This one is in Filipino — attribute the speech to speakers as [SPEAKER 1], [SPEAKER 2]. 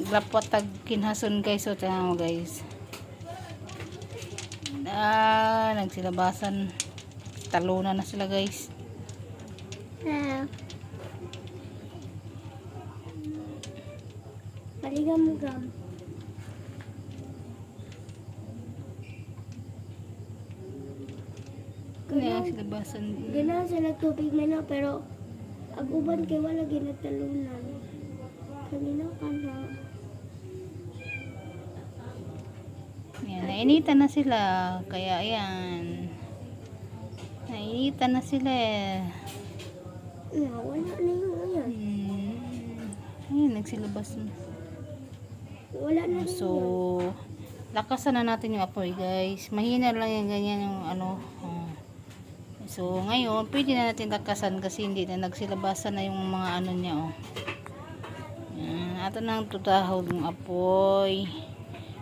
[SPEAKER 1] Glapot tag kinhason guys. So, tingnan mo guys. Ah, nagsilabasan. Talunan na sila guys.
[SPEAKER 2] Ah. Paligam mo gam.
[SPEAKER 1] Kaya nagsilabasan.
[SPEAKER 2] Ganahan sa nagtubig man na, pero aguban kay wala ginatalunan. Kanina ka na.
[SPEAKER 1] Nainitan na sila. Kaya ayan. Nainitan na sila eh.
[SPEAKER 2] Wala na yung ayan.
[SPEAKER 1] Hmm. Ayun, nagsilabas na.
[SPEAKER 2] Wala na.
[SPEAKER 1] So, lakasan na natin yung apoy guys. Mahina lang yung ganyan yung ano. oh. So, ngayon, pwede na natin lakasan kasi hindi na nagsilabasan na yung mga ano niya oh. Yan, ato nang tutahog yung apoy.